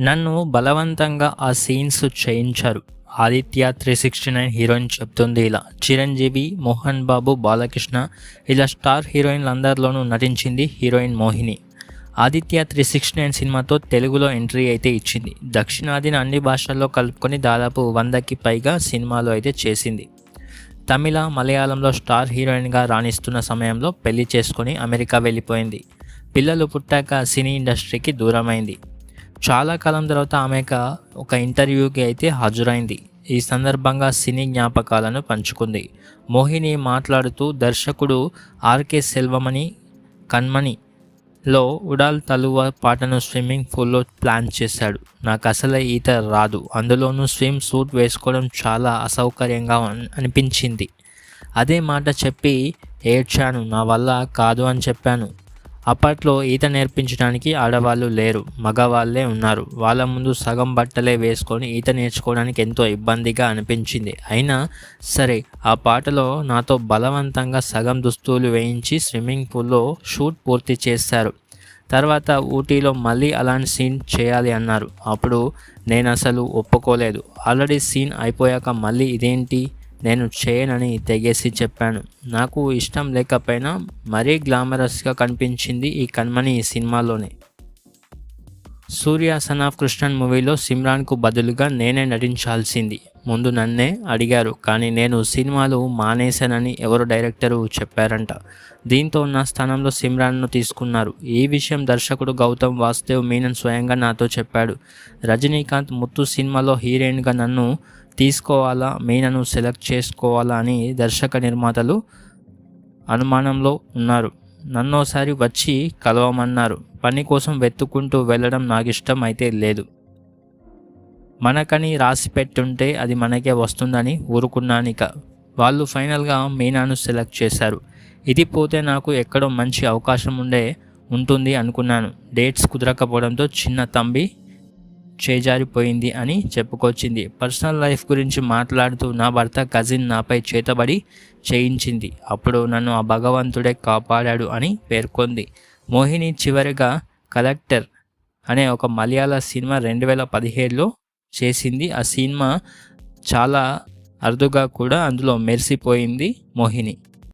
నన్ను బలవంతంగా ఆ సీన్స్ చేయించారు. Aditya three sixty nine heroine చెప్తుంది ఇలా చిరంజీవి మోహన్ బాబు బాలకృష్ణ ఇలా స్టార్ హీరోయిన్లందరిలోనూ నటించింది heroine Mohini. Aditya three sixty nine సినిమాతో తెలుగులో ఎంట్రీ అయితే ఇచ్చింది. దక్షిణాదిని అన్ని భాషల్లో కలుపుకొని దాదాపు వందకి పైగా సినిమాలు అయితే చేసింది. తమిళ మలయాళంలో స్టార్ హీరోయిన్గా రాణిస్తున్న సమయంలో పెళ్ళి చేసుకొని అమెరికా వెళ్ళిపోయింది. పిల్లలు పుట్టాక సినీ ఇండస్ట్రీకి దూరమైంది. చాలా కాలం తర్వాత ఆమె ఒక ఇంటర్వ్యూకి అయితే హాజరైంది. ఈ సందర్భంగా సినీ జ్ఞాపకాలను పంచుకుంది. మోహిని మాట్లాడుతూ దర్శకుడు ఆర్కే సెల్వమణి కన్మణి లో ఉడాల్ తలువ పాటను స్విమ్మింగ్ పూల్లో ప్లాన్ చేశాడు. నాకు అసలే ఈత రాదు. అందులోనూ స్విమ్ సూట్ వేసుకోవడం చాలా అసౌకర్యంగా అనిపించింది. అదే మాట చెప్పి ఏడ్చాను. నా వల్ల కాదు అని చెప్పాను. అప్పట్లో ఈత నేర్పించడానికి ఆడవాళ్ళు లేరు మగవాళ్ళే ఉన్నారు. వాళ్ళ ముందు సగం బట్టలే వేసుకొని ఈత నేర్చుకోవడానికి ఎంతో ఇబ్బందిగా అనిపించింది. అయినా సరే ఆ పాటలో నాతో బలవంతంగా సగం దుస్తులు వేయించి స్విమ్మింగ్ పూల్లో షూట్ పూర్తి చేశారు. తర్వాత ఊటీలో మళ్ళీ అలాంటి సీన్ చేయాలి అన్నారు. అప్పుడు నేను అసలు ఒప్పుకోలేదు. ఆల్రెడీ సీన్ అయిపోయాక మళ్ళీ ఇదేంటి? నేను చేయనని తెగేసి చెప్పాను. నాకు ఇష్టం లేకపోయినా మరీ గ్లామరస్గా కనిపించింది ఈ కన్మని సినిమాలోనే. సూర్య సన్ ఆఫ్ కృష్ణన్ మూవీలో సిమ్రాన్కు బదులుగా నేనే నటించాల్సింది. ముందు నన్నే అడిగారు కానీ నేను సినిమాలు మానేశానని ఎవరు డైరెక్టరు చెప్పారంట. దీంతో నా స్థానంలో సిమ్రాన్ను తీసుకున్నారు. ఈ విషయం దర్శకుడు గౌతమ్ వాసుదేవ్ మీనన్ స్వయంగా నాతో చెప్పాడు. రజనీకాంత్ ముత్తు సినిమాలో హీరోయిన్గా నన్ను తీసుకోవాలా? మీనను సెలెక్ట్ చేసుకోవాలా? అని దర్శక నిర్మాతలు అనుమానంలో ఉన్నారు. నన్నోసారి వచ్చి కలవమన్నారు. పని కోసం వెతుక్కుంటూ వెళ్ళడం నాకు ఇష్టం అయితే లేదు. మనకని రాసి పెట్టుంటే అది మనకే వస్తుందని ఊరుకున్నానిక వాళ్ళు ఫైనల్గా మీనాను సెలెక్ట్ చేశారు. ఇది పోతే నాకు ఎక్కడో మంచి అవకాశం ఉండే ఉంటుంది అనుకున్నాను. డేట్స్ కుదరకపోవడంతో చిన్న తంబి చేజారిపోయింది అని చెప్పుకొచ్చింది. పర్సనల్ లైఫ్ గురించి మాట్లాడుతూ నా భర్త కజిన్ నాపై చేతబడి చేయించింది. అప్పుడు నన్ను ఆ భగవంతుడే కాపాడాడు అని పేర్కొంది. మోహిని చివరిగా కలెక్టర్ అనే ఒక మలయాళ సినిమా రెండు వేల పదిహేడులో చేసింది. ఆ సినిమా చాలా అరుదుగా కూడా అందులో మెరిసిపోయింది మోహిని.